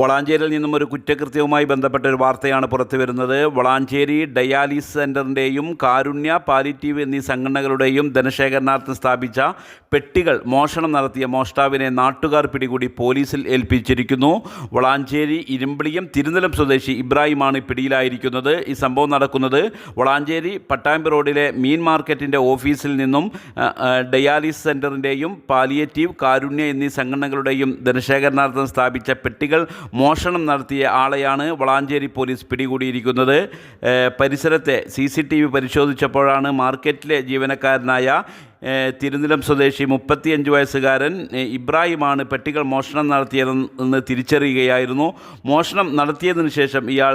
വളാഞ്ചേരിയിൽ നിന്നും ഒരു കുറ്റകൃത്യവുമായി ബന്ധപ്പെട്ട ഒരു വാർത്തയാണ് പുറത്തു വരുന്നത്. വളാഞ്ചേരി ഡയാലിസ് സെന്ററിന്റെയും കാരുണ്യ പാലിറ്റീവ് എന്നീ സംഘടനകളുടെയും ധനശേഖരണാർത്ഥം സ്ഥാപിച്ച പെട്ടികൾ മോഷണം നടത്തിയ മോഷ്ടാവിനെ നാട്ടുകാർ പിടികൂടി പോലീസിൽ ഏൽപ്പിച്ചിരിക്കുന്നു. വളാഞ്ചേരി ഇരുമ്പിളിയം തിരുനിലം സ്വദേശി ഇബ്രാഹിമാണ് പിടിയിലായിരിക്കുന്നത്. ഈ സംഭവം നടക്കുന്നത് വളാഞ്ചേരി പട്ടാമ്പി റോഡിലെ മീൻ മാർക്കറ്റിന്റെ ഓഫീസിൽ നിന്നും ഡയാലിസ് സെന്ററിന്റെയും പാലിയേറ്റീവ് കാരുണ്യ എന്നീ സംഘടനകളുടെയും ധനശേഖരണാർത്ഥം സ്ഥാപിച്ച പെട്ടികൾ മോഷണം നടത്തിയ ആളെയാണ് വളാഞ്ചേരി പോലീസ് പിടികൂടിയിരിക്കുന്നത്. പരിസരത്തെ സി പരിശോധിച്ചപ്പോഴാണ് മാർക്കറ്റിലെ ജീവനക്കാരനായ തിരുനിലം സ്വദേശി മുപ്പത്തിയഞ്ച് വയസ്സുകാരൻ ഇബ്രാഹിമാണ് പെട്ടികൾ മോഷണം നടത്തിയതെന്ന് തിരിച്ചറിയുകയായിരുന്നു. മോഷണം നടത്തിയതിന് ശേഷം ഇയാൾ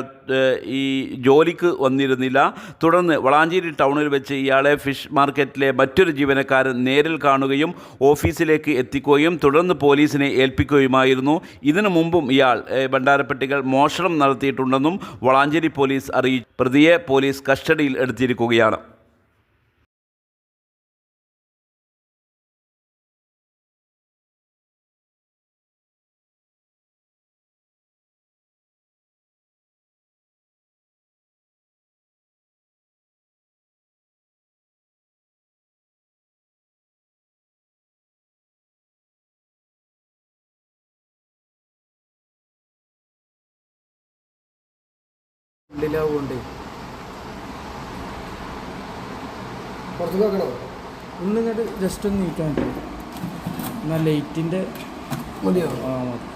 ഈ ജോലിക്ക് വന്നിരുന്നില്ല. തുടർന്ന് വളാഞ്ചേരി ടൗണിൽ വെച്ച് ഇയാളെ ഫിഷ് മാർക്കറ്റിലെ മറ്റൊരു ജീവനക്കാരൻ നേരിൽ കാണുകയും ഓഫീസിലേക്ക് എത്തിക്കുകയും തുടർന്ന് പോലീസിനെ ഏൽപ്പിക്കുകയുമായിരുന്നു. ഇതിനു മുമ്പും ഇയാൾ ഭണ്ഡാരപ്പെട്ടികൾ മോഷണം നടത്തിയിട്ടുണ്ടെന്നും വളാഞ്ചേരി പോലീസ് അറിയിച്ചു. പ്രതിയെ പോലീസ് കസ്റ്റഡിയിൽ എടുത്തിരിക്കുകയാണ്. ഉള്ളിലാവുകൊണ്ട് പുറത്ത് നോക്കണോ? ഒന്നിങ്ങോട്ട് ജസ്റ്റ് ഒന്ന് നീക്കാൻ പറ്റും. എന്നാൽ ലൈറ്റിന്റെ മതിയോ? ആ മതി.